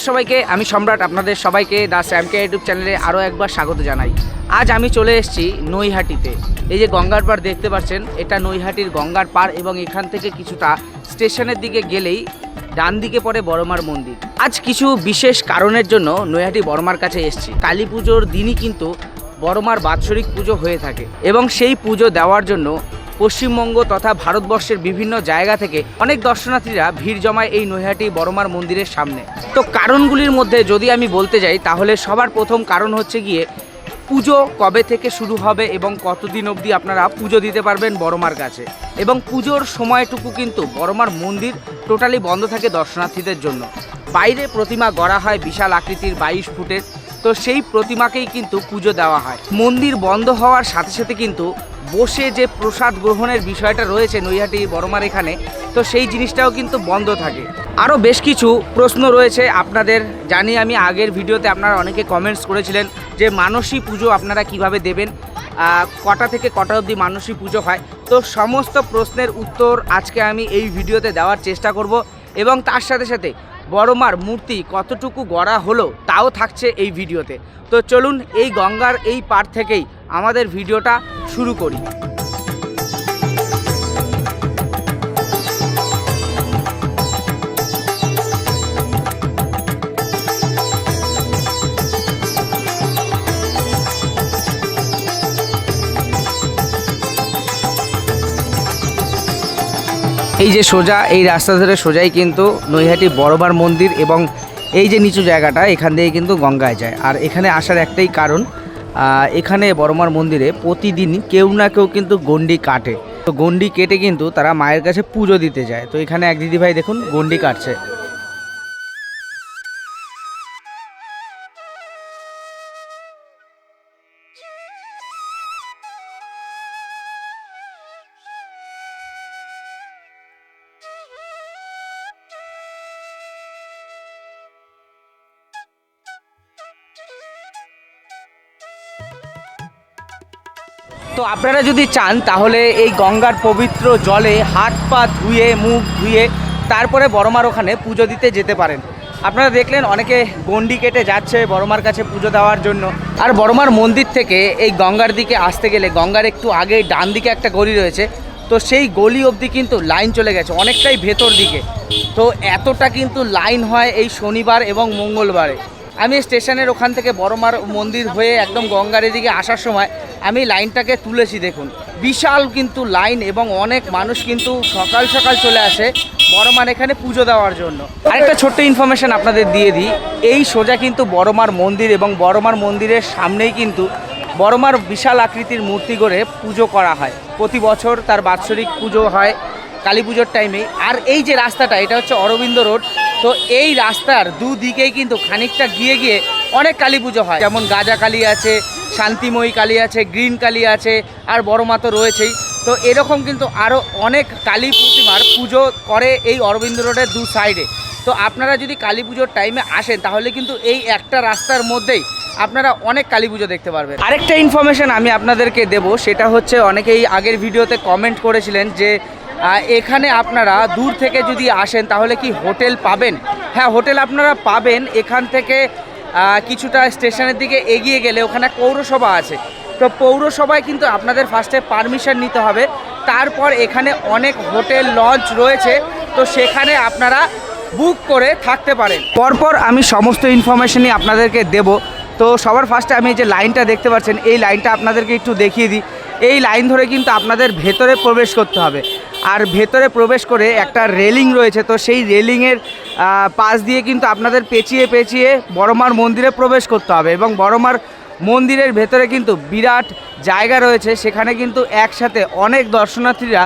নমস্কার সবাইকে, আমি সম্রাট আপনাদের সবাইকে দ্য স্যামকে ইউটিউব চ্যানেলে আরও একবার স্বাগত জানাই। আজ আমি চলে এসেছি নৈহাটিতে। এই যে গঙ্গার পাড় দেখতে পাচ্ছেন, এটা নৈহাটির গঙ্গার পাড় এবং এখান থেকে কিছুটা স্টেশনের দিকে গেলেই ডান দিকে পড়ে বড়মার মন্দির। আজ কিছু বিশেষ কারণের জন্য নৈহাটি বড়মার কাছে এসেছি। কালী পুজোর দিনই কিন্তু বড়মার বাৎসরিক পুজো হয়ে থাকে এবং সেই পুজো দেওয়ার জন্য পশ্চিমবঙ্গ তথা ভারতবর্ষের বিভিন্ন জায়গা থেকে অনেক দর্শনার্থীরা ভিড় জমায় এই নৈহাটি বড়মার মন্দিরের সামনে। তো কারণগুলির মধ্যে যদি আমি বলতে যাই, তাহলে সবার প্রথম কারণ হচ্ছে গিয়ে পুজো কবে থেকে শুরু হবে এবং কতদিন অবধি আপনারা পুজো দিতে পারবেন বড়মার কাছে। এবং পুজোর সময়টুকু কিন্তু বড়মার মন্দির টোটালি বন্ধ থাকে দর্শনার্থীদের জন্য। বাইরে প্রতিমা গড়া হয় বিশাল আকৃতির বাইশ ফুটের। তো সেই প্রতিমাকেই কিন্তু পুজো দেওয়া হয়। মন্দির বন্ধ হওয়ার সাথে সাথে কিন্তু বসে যে প্রসাদ গ্রহণের বিষয়টা রয়েছে নৈহাটি বড়মার এখানে, তো সেই জিনিসটাও কিন্তু বন্ধ থাকে। আরও বেশ কিছু প্রশ্ন রয়েছে আপনাদের, জানি আমি আগের ভিডিওতে আপনারা অনেকে কমেন্টস করেছিলেন যে মানসী পুজো আপনারা কীভাবে দেবেন কটা থেকে কটা অবধি মানসী পুজো হয়, তো সমস্ত প্রশ্নের উত্তর আজকে আমি এই ভিডিওতে দেওয়ার চেষ্টা করব এবং তার সাথে সাথে বড়মার মূর্তি কতটুকু গড়া হলো তাও থাকছে এই ভিডিওতে। তো চলুন এই গঙ্গার এই পার থেকেই আমাদের ভিডিওটা শুরু করি। এই যে সোজা, এই রাস্তা ধরে সোজাই কিন্তু নৈহাটি বড়বার মন্দির এবং এই যে নিচু জায়গাটা, এখান দিয়ে কিন্তু গঙ্গায় যায়। আর এখানে আসার একটাই কারণ এখানে বড়মার মন্দিরে প্রতিদিন কেউ না কেউ কিন্তু গন্ডি কাটে। তো গন্ডি কেটে কিন্তু তারা মায়ের কাছে পুজো দিতে যায়। তো এখানে এক দিদিভাই দেখুন গন্ডি কাটছে। আপনারা যদি চান, তাহলে এই গঙ্গার পবিত্র জলে হাত পা ধুয়ে, মুখ ধুয়ে, তারপরে বড়মার ওখানে পুজো দিতে যেতে পারেন। আপনারা দেখলেন অনেকে গন্ডি কেটে যাচ্ছে বড়মার কাছে পুজো দেওয়ার জন্য। আর বড়মার মন্দির থেকে এই গঙ্গার দিকে আসতে গেলে, গঙ্গার একটু আগে ডান দিকে একটা গলি রয়েছে, তো সেই গলি অবধি কিন্তু লাইন চলে গেছে, অনেকটাই ভেতর দিকে। তো এতটা কিন্তু লাইন হয় এই শনিবার এবং মঙ্গলবারে। আমি স্টেশনের ওখান থেকে বড়মার মন্দির হয়ে একদম গঙ্গার এদিকে আসার সময় আমি লাইনটাকে তুলেছি, দেখুন। বিশাল কিন্তু লাইন এবং অনেক মানুষ কিন্তু সকাল সকাল চলে আসে বড়মার এখানে পুজো দেওয়ার জন্য। আরেকটা ছোট্ট ইনফরমেশন আপনাদের দিয়ে দিই। এই সোজা কিন্তু বড়মার মন্দির এবং বড়মার মন্দিরের সামনেই কিন্তু বড়মার বিশাল আকৃতির মূর্তি করে পুজো করা হয়। প্রতি বছর তার বাৎসরিক পুজো হয়, কালী পুজোর টাইমে আর এই যে রাস্তাটা, এটা হচ্ছে অরবিন্দ রোড। তো এই রাস্তার দুদিকেই কিন্তু খানিকটা গিয়ে গিয়ে অনেক কালী পুজো হয়। যেমন গাজা কালী আছে, শান্তিময়ী কালী আছে, গ্রিন কালী আছে, আর বড় তো রয়েছেই। তো এরকম কিন্তু আরও অনেক কালী প্রতিমার পুজো করে এই অরবিন্দ রোডের দু সাইডে। তো আপনারা যদি কালী পুজোর টাইমে আসেন, তাহলে কিন্তু এই একটা রাস্তার মধ্যেই আপনারা অনেক কালী পুজো দেখতে পারবেন। আরেকটা ইনফরমেশন আমি আপনাদেরকে দেব, সেটা হচ্ছে অনেকেই আগের ভিডিওতে কমেন্ট করেছিলেন যে এখানে আপনারা দূর থেকে যদি আসেন, তাহলে কি হোটেল পাবেন? হ্যাঁ হোটেল আপনারা পাবেন। এখান থেকে কিছুটা স্টেশনের দিকে এগিয়ে গেলে ওখানে পৌরসভা আছে। তো পৌরসভায় কিন্তু আপনাদের ফার্স্টে পারমিশন নিতে হবে। তারপর এখানে অনেক হোটেল লঞ্চ রয়েছে। তো সেখানে আপনারা বুক করে থাকতে পারেন। পরপর আমি সমস্ত ইনফরমেশনই আপনাদেরকে দেব। তো সবার ফার্স্টে আমি যে লাইনটা দেখতে পাচ্ছেন, এই লাইনটা আপনাদেরকে একটু দেখিয়ে দিই। এই লাইন ধরে কিন্তু আপনাদের ভেতরে প্রবেশ করতে হবে। আর ভেতরে প্রবেশ করে একটা রেলিং রয়েছে, তো সেই রেলিংয়ের পাশ দিয়ে কিন্তু আপনাদের পেঁচিয়ে পেঁচিয়ে বড়মার মন্দিরে প্রবেশ করতে হবে এবং বড়মার মন্দিরের ভেতরে কিন্তু বিরাট জায়গা রয়েছে, সেখানে কিন্তু একসাথে অনেক দর্শনার্থীরা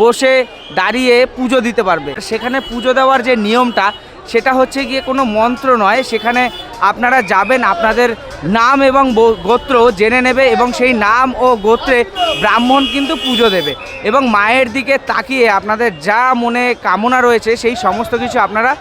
বসে দাঁড়িয়ে পুজো দিতে পারবে। সেখানে পুজো দেওয়ার যে নিয়মটা সেটা হচ্ছে গিয়ে কোনো মন্ত্র নয়, সেখানে আপনারা যাবেন, আপনাদের নাম এবং গোত্র জেনে নেবে এবং সেই নাম ও গোত্রে ব্রাহ্মণ কিন্তু পুজো দেবে। এবং মায়ের দিকে তাকিয়ে আপনাদের যা মনে কামনা রয়েছে, সেই সমস্ত কিছু আপনারা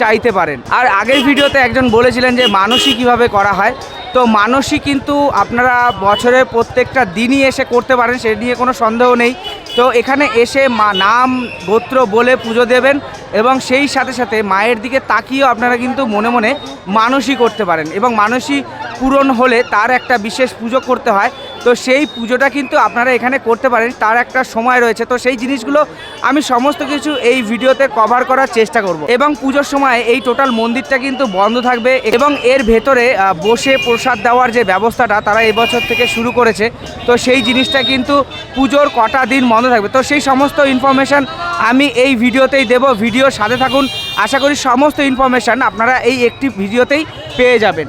চাইতে পারেন। আর আগের ভিডিওতে একজন বলেছিলেন যে, মানসী কীভাবে করা হয়? তো মানসী কিন্তু আপনারা বছরের প্রত্যেকটা দিনই এসে করতে পারেন, সে নিয়ে কোনো সন্দেহ নেই। তো এখানে এসে মা নাম, গোত্র বলে পুজো দেবেন এবং সেই সাথে সাথে মায়ের দিকে তাকিয়েও আপনারা কিন্তু মনে মনে মানসী করতে পারেন এবং মানসী পূরণ হলে তার একটা বিশেষ পুজো করতে হয়। তো সেই পুজোটা কিন্তু আপনারা এখানে করতে পারেন, তার একটা সময় রয়েছে। তো সেই জিনিসগুলো আমি সমস্ত কিছু এই ভিডিওতে কভার করার চেষ্টা করব। এবং পুজোর সময় এই টোটাল মন্দিরটা কিন্তু বন্ধ থাকবে এবং এর ভেতরে বসে প্রসাদ দেওয়ার যে ব্যবস্থাটা তারা এবছর থেকে শুরু করেছে, তো সেই জিনিসটা কিন্তু পুজোর কটা দিন বন্ধ থাকবে। তো সেই সমস্ত ইনফরমেশান আমি এই ভিডিওতেই দেব। ভিডিওর সাথে থাকুন। আশা করি সমস্ত ইনফরমেশান আপনারা এই একটি ভিডিওতেই পেয়ে যাবেন।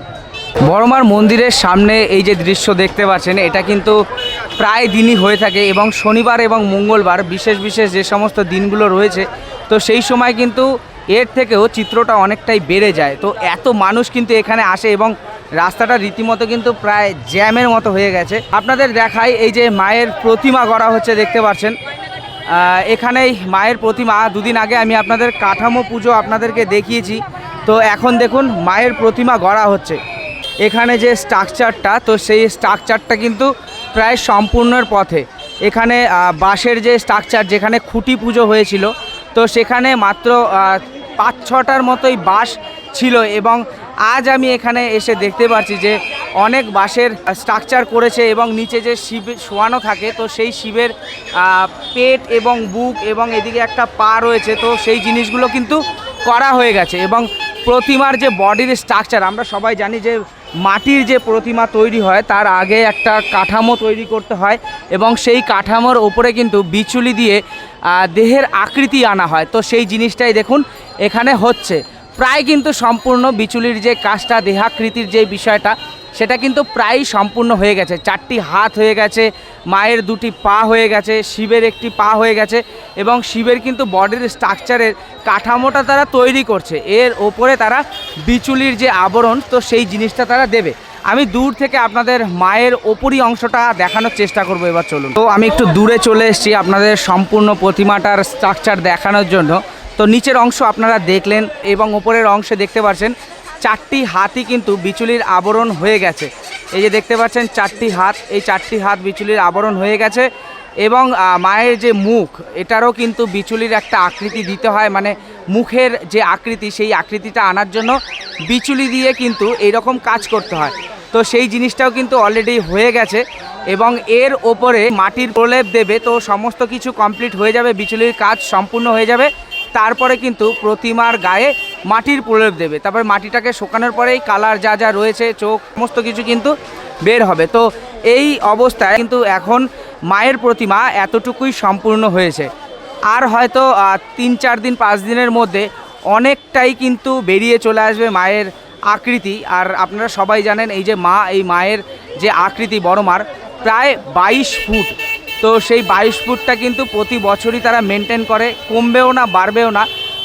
বড়মার মন্দিরের সামনে এই যে দৃশ্য দেখতে পাচ্ছেন, এটা কিন্তু প্রায় দিনই হয়ে থাকে এবং শনিবার এবং মঙ্গলবার বিশেষ বিশেষ যে সমস্ত দিনগুলো রয়েছে, তো সেই সময় কিন্তু এর থেকেও চিত্রটা অনেকটাই বেড়ে যায়। তো এত মানুষ কিন্তু এখানে আসে এবং রাস্তাটা রীতিমতো কিন্তু প্রায় জ্যামের মতো হয়ে গেছে। আপনাদের দেখাই এই যে মায়ের প্রতিমা গড়া হচ্ছে, দেখতে পাচ্ছেন। এখানেই মায়ের প্রতিমা, দুদিন আগে আমি আপনাদের কাঠামো পুজো আপনাদেরকে দেখিয়েছি। তো এখন দেখুন, মায়ের প্রতিমা গড়া হচ্ছে। এখানে যে স্ট্রাকচারটা, তো সেই স্ট্রাকচারটা কিন্তু প্রায় সম্পূর্ণর পথে। এখানে বাঁশের যে স্ট্রাকচার, যেখানে খুঁটি পুজো হয়েছিল, তো সেখানে মাত্র পাঁচ ছটার মতোই বাঁশ ছিল এবং আজ আমি এখানে এসে দেখতে পাচ্ছি যে অনেক বাঁশের স্ট্রাকচার করেছে এবং নিচে যে শিব শোয়ানো থাকে, তো সেই শিবের পেট এবং বুক এবং এদিকে একটা পা রয়েছে, তো সেই জিনিসগুলো কিন্তু করা হয়ে গেছে এবং প্রতিমার যে বডির স্ট্রাকচার, আমরা সবাই জানি যে মাটির যে প্রতিমা তৈরি হয়, তার আগে একটা কাঠামো তৈরি করতে হয় এবং সেই কাঠামোর ওপরে কিন্তু বিচুলি দিয়ে দেহের আকৃতি আনা হয়। তো সেই জিনিসটাই দেখুন এখানে হচ্ছে। প্রায় কিন্তু সম্পূর্ণ বিচুলির যে কাজটা, দেহাকৃতির যে বিষয়টা, সেটা কিন্তু প্রায় সম্পূর্ণ হয়ে গেছে। চারটি হাত হয়ে গেছে মায়ের দুটি পা হয়ে গেছে, শিবের একটি পা হয়ে গেছে এবং শিবের কিন্তু বডির স্ট্রাকচারের কাঠামোটা তারা তৈরি করছে। এর ওপরে তারা বিচুলির যে আবরণ, তো সেই জিনিসটা তারা দেবে। আমি দূর থেকে আপনাদের মায়ের ওপরই অংশটা দেখানোর চেষ্টা করব এবার চলুন। তো আমি একটু দূরে চলে এসেছি আপনাদের সম্পূর্ণ প্রতিমাটার স্ট্রাকচার দেখানোর জন্য। তো নিচের অংশ আপনারা দেখলেন এবং ওপরের অংশে দেখতে পাচ্ছেন চারটি হাতি কিন্তু বিচুলির আবরণ হয়ে গেছে। এই যে দেখতে পাচ্ছেন, চারটি হাত, এই চারটি হাত বিচুলির আবরণ হয়ে গেছে এবং মায়ের যে মুখ, এটারও কিন্তু বিচুলির একটা আকৃতি দিতে হয়। মানে মুখের যে আকৃতি, সেই আকৃতিটা আনার জন্য বিচুলি দিয়ে কিন্তু এইরকম কাজ করতে হয়। তো সেই জিনিসটাও কিন্তু অলরেডি হয়ে গেছে এবং এর ওপরে মাটির প্রলেপ দেবে। তো সমস্ত কিছু কমপ্লিট হয়ে যাবে, বিচুলির কাজ সম্পূর্ণ হয়ে যাবে। তারপরে কিন্তু প্রতিমার গায়ে মাটির প্রলেপ দেবে। তারপরে মাটিটাকে শুকানোর পরেই কালার যা যা রয়েছে, চোখ, সমস্ত কিছু কিন্তু বের হবে। তো এই অবস্থায় কিন্তু এখন মায়ের প্রতিমা এতটুকুই সম্পূর্ণ হয়েছে। আর হয়তো তিন চার দিন, পাঁচ দিনের মধ্যে অনেকটাই কিন্তু বেরিয়ে চলে আসবে মায়ের আকৃতি। আর আপনারা সবাই জানেন, এই যে মা, এই মায়ের যে আকৃতি বড় মার, প্রায় বাইশ ফুট। তো সেই বাইশ ফুটটা কিন্তু প্রতি বছরই তারা মেনটেন করে। কমবেও না, বাড়বেও না।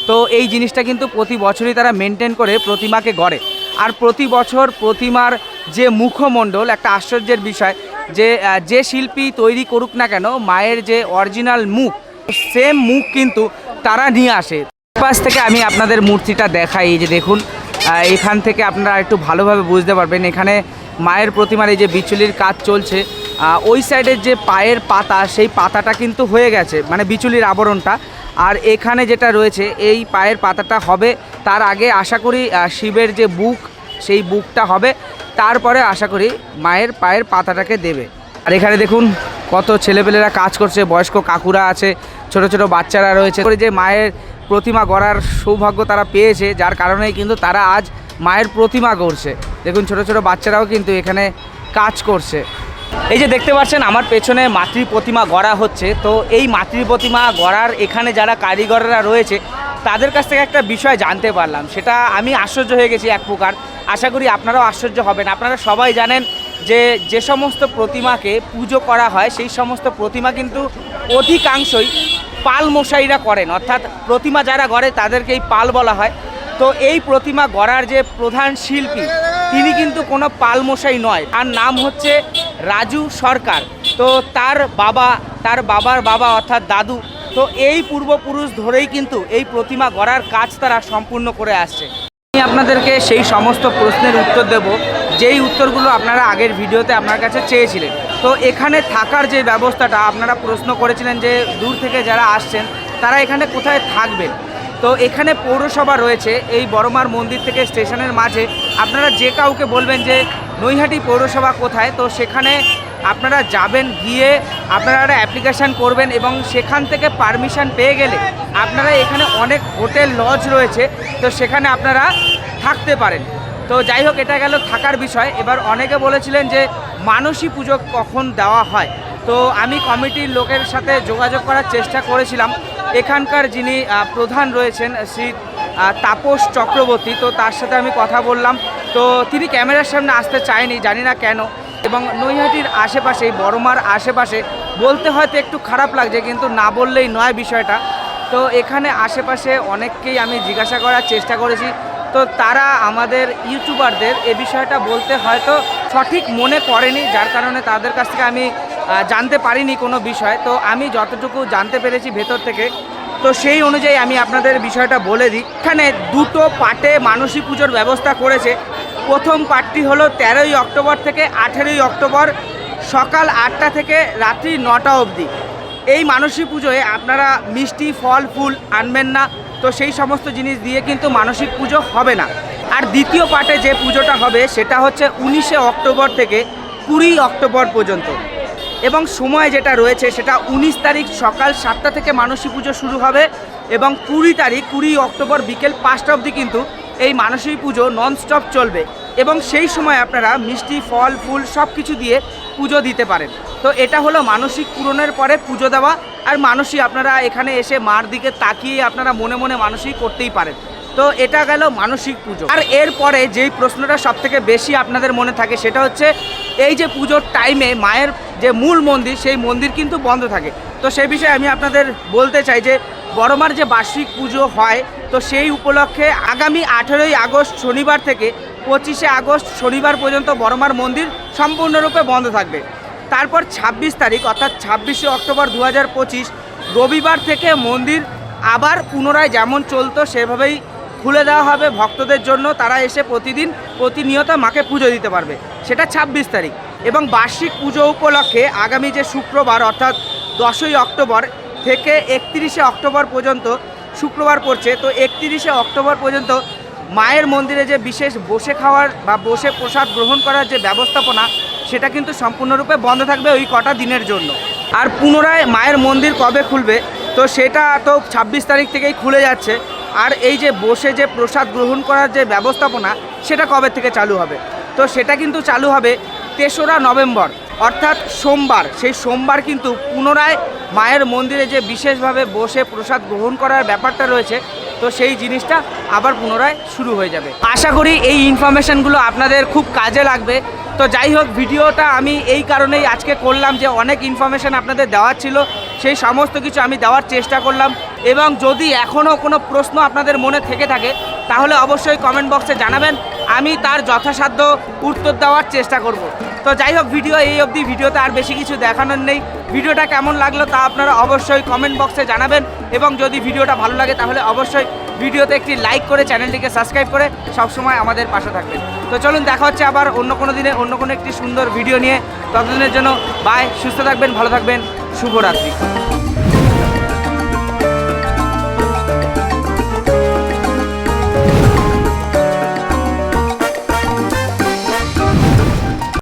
তো এই জিনিসটা কিন্তু প্রতি বছরই তারা মেনটেন করে, প্রতিমাকে গড়ে। আর প্রতি বছর প্রতিমার যে মুখমণ্ডল, একটা আশ্চর্যের বিষয় যে যে শিল্পী তৈরি করুক না কেন, মায়ের যে অরিজিনাল মুখ সেম মুখ কিন্তু তারা নিয়ে আসে। পাশ থেকে আমি আপনাদের মূর্তিটা দেখাই যে দেখুন এখান থেকে আপনারা একটু ভালোভাবে বুঝতে পারবেন। এখানে মায়ের প্রতিমার এই যে বিচুলির কাজ চলছে ওই সাইডের যে পায়ের পাতা, সেই পাতাটা কিন্তু হয়ে গেছে মানে বিচুলির আবরণটা। আর এখানে যেটা রয়েছে, এই পায়ের পাতাটা হবে। তার আগে আশা করি শিবের যে বুক, সেই বুকটা হবে। তারপরে আশা করি মায়ের পায়ের পাতাটাকে দেবে। আর এখানে দেখুন, কত ছেলেপেলেরা কাজ করছে, বয়স্ক কাকুরা আছে, ছোট ছোট বাচ্চারা রয়েছে। করে যে মায়ের প্রতিমা গড়ার সৌভাগ্য তারা পেয়েছে, যার কারণেই কিন্তু তারা আজ মায়ের প্রতিমা গড়ছে। দেখুন, ছোট ছোট বাচ্চারাও কিন্তু এখানে কাজ করছে। এই যে দেখতে পাচ্ছেন, আমার পেছনে মাতৃ প্রতিমা গড়া হচ্ছে। তো এই মাতৃ প্রতিমা গড়ার এখানে যারা কারিগররা রয়েছে, তাদের কাছ থেকে একটা বিষয় জানতে পারলাম। সেটা আমি আশ্চর্য হয়ে গেছি এক প্রকার। আশা করি আপনারাও আশ্চর্য হবেন। আপনারা সবাই জানেন যে যে সমস্ত প্রতিমাকে পুজো করা হয়, সেই সমস্ত প্রতিমা কিন্তু অধিকাংশই পাল মশাইরা করেন। অর্থাৎ প্রতিমা যারা গড়ে তাদেরকেই পাল বলা হয়। তো এই প্রতিমা গড়ার যে প্রধান শিল্পী তিনি কিন্তু কোনো পালমশাই নয়। তার নাম হচ্ছে রাজু সরকার। তো তার বাবা, তার বাবার বাবা অর্থাৎ দাদু, তো এই পূর্বপুরুষ ধরেই কিন্তু এই প্রতিমা গড়ার কাজ তারা সম্পূর্ণ করে আসছে। আমি আপনাদেরকে সেই সমস্ত প্রশ্নের উত্তর দেব, যেই উত্তরগুলো আপনারা আগের ভিডিওতে আপনার কাছে চেয়েছিলেন। তো এখানে থাকার যে ব্যবস্থাটা, আপনারা প্রশ্ন করেছিলেন যে দূর থেকে যারা আসছেন, তারা এখানে কোথায় থাকবেন? তো এখানে পৌরসভা রয়েছে, এই বড়মার মন্দির থেকে স্টেশনের মাঝে। আপনারা যে কাউকে বলবেন যে, নৈহাটি পৌরসভা কোথায়? তো সেখানে আপনারা যাবেন, গিয়ে আপনারা একটা অ্যাপ্লিকেশান করবেন এবং সেখান থেকে পারমিশন পেয়ে গেলে আপনারা এখানে অনেক হোটেল লজ রয়েছে। তো সেখানে আপনারা থাকতে পারেন। তো যাই হোক, এটা গেল থাকার বিষয়। এবার অনেকে বলেছিলেন যে, মানসী পুজো কখন দেওয়া হয়? তো আমি কমিটির লোকের সাথে যোগাযোগ করার চেষ্টা করেছিলাম। এখানকার যিনি প্রধান রয়েছেন, শ্রী তাপস চক্রবর্তী, তো তার সাথে আমি কথা বললাম। তো তিনি ক্যামেরার সামনে আসতে চায়নি, জানি না কেন। এবং নৈহাটির আশেপাশে বড়মার আশেপাশে বলতে হয়তো একটু খারাপ লাগছে, কিন্তু না বললেই নয় বিষয়টা। তো এখানে আশেপাশে অনেককেই আমি জিজ্ঞাসা করার চেষ্টা করেছি। তো তারা আমাদের ইউটিউবারদের এ বিষয়টা বলতে হয়তো সঠিক মনে করেনি, যার কারণে তাদের কাছ থেকে আমি জানতে পারিনি কোনো বিষয়। তো আমি যতটুকু জানতে পেরেছি ভেতর থেকে, তো সেই অনুযায়ী আমি আপনাদের বিষয়টা বলে দিই। এখানে দুটো পার্টে মানসী পুজোর ব্যবস্থা করেছে। প্রথম পার্টটি হলো তেরোই অক্টোবর থেকে আঠেরোই অক্টোবর সকাল আটটা থেকে রাত্রি নটা অবধি। এই মানসী পুজোয় আপনারা মিষ্টি, ফল, ফুল আনবেন না। তো সেই সমস্ত জিনিস দিয়ে কিন্তু মানসিক পুজো হবে না। আর দ্বিতীয় পার্টে যে পুজোটা হবে, সেটা হচ্ছে উনিশে অক্টোবর থেকে কুড়ি অক্টোবর পর্যন্ত। এবং সময় যেটা রয়েছে সেটা উনিশ তারিখ সকাল সাতটা থেকে মানসী পুজো শুরু হবে এবং কুড়ি তারিখ, কুড়ি অক্টোবর বিকেল পাঁচটা অবধি কিন্তু এই মানসী পুজো ননস্টপ চলবে এবং সেই সময় আপনারা মিষ্টি, ফল, ফুল সব কিছু দিয়ে পুজো দিতে পারেন। তো এটা হলো মানসিক পূরণের পরে পুজো দেওয়া। আর মানসিক আপনারা এখানে এসে মার দিকে তাকিয়ে আপনারা মনে মনে মানসিক করতেই পারেন। তো এটা গেল মানসিক পুজো। আর এরপরে যেই প্রশ্নটা সব থেকে বেশি আপনাদের মনে থাকে সেটা হচ্ছে, এই যে পুজোর টাইমে মায়ের যে মূল মন্দির, সেই মন্দির কিন্তু বন্ধ থাকে। তো সেই বিষয়ে আমি আপনাদের বলতে চাই যে, বড়মার যে বার্ষিক পুজো হয়, তো সেই উপলক্ষে আগামী আঠেরোই আগস্ট শনিবার থেকে পঁচিশে আগস্ট শনিবার পর্যন্ত বড়মার মন্দির সম্পূর্ণরূপে বন্ধ থাকবে। তারপর ছাব্বিশ তারিখ, অর্থাৎ ছাব্বিশে অক্টোবর দু হাজার পঁচিশ, রবিবার থেকে মন্দির আবার পুনরায় যেমন চলতো, সেভাবেই খুলে দেওয়া হবে ভক্তদের জন্য। তারা এসে প্রতিদিন প্রতিনিয়ত মাকে পুজো দিতে পারবে। সেটা ছাব্বিশ তারিখ। এবং বার্ষিক পুজো উপলক্ষে আগামী যে শুক্রবার, অর্থাৎ দশই অক্টোবর থেকে একত্রিশে অক্টোবর পর্যন্ত শুক্রবার পড়ছে, তো একত্রিশে অক্টোবর পর্যন্ত মায়ের মন্দিরে যে বিশেষ বসে খাওয়ার বা বসে প্রসাদ গ্রহণ করার যে ব্যবস্থাপনা, সেটা কিন্তু সম্পূর্ণরূপে বন্ধ থাকবে ওই কটা দিনের জন্য। আর পুনরায় মায়ের মন্দির কবে খুলবে, তো সেটা তো ছাব্বিশ তারিখ থেকেই খুলে যাচ্ছে। আর এই যে বসে যে প্রসাদ গ্রহণ করার যে ব্যবস্থাপনা, সেটা কবে থেকে চালু হবে? তো সেটা কিন্তু চালু হবে তেসরা নভেম্বর, অর্থাৎ সোমবার। সেই সোমবার কিন্তু পুনরায় মায়ের মন্দিরে যে বিশেষভাবে বসে প্রসাদ গ্রহণ করার ব্যাপারটা রয়েছে, তো সেই জিনিসটা আবার পুনরায় শুরু হয়ে যাবে। আশা করি এই ইনফরমেশনগুলো আপনাদের খুব কাজে লাগবে। তো যাই হোক, ভিডিওটা আমি এই কারণেই আজকে করলাম যে অনেক ইনফরমেশন আপনাদের দেওয়ার ছিল, সেই সমস্ত কিছু আমি দেওয়ার চেষ্টা করলাম। এবং যদি এখনও কোনো প্রশ্ন আপনাদের মনে থেকে থাকে, তাহলে অবশ্যই কমেন্ট বক্সে জানাবেন। আমি তার যথাসাধ্য উত্তর দেওয়ার চেষ্টা করব। তো যাই হোক, ভিডিও এই অবধি, ভিডিওতে আর বেশি কিছু দেখানোর নেই। ভিডিওটা কেমন লাগল তা আপনারা অবশ্যই কমেন্ট বক্সে জানাবেন। এবং যদি ভিডিওটা ভালো লাগে, তাহলে অবশ্যই ভিডিওতে একটি লাইক করে চ্যানেলটিকে সাবস্ক্রাইব করে সবসময় আমাদের পাশে থাকবেন। তো চলুন, দেখা হচ্ছে আবার অন্য কোনো দিনে, অন্য কোনো একটি সুন্দর ভিডিও নিয়ে। ততদিনের জন্য বাই সুস্থ থাকবেন, ভালো থাকবেন, শুভরাত্রি।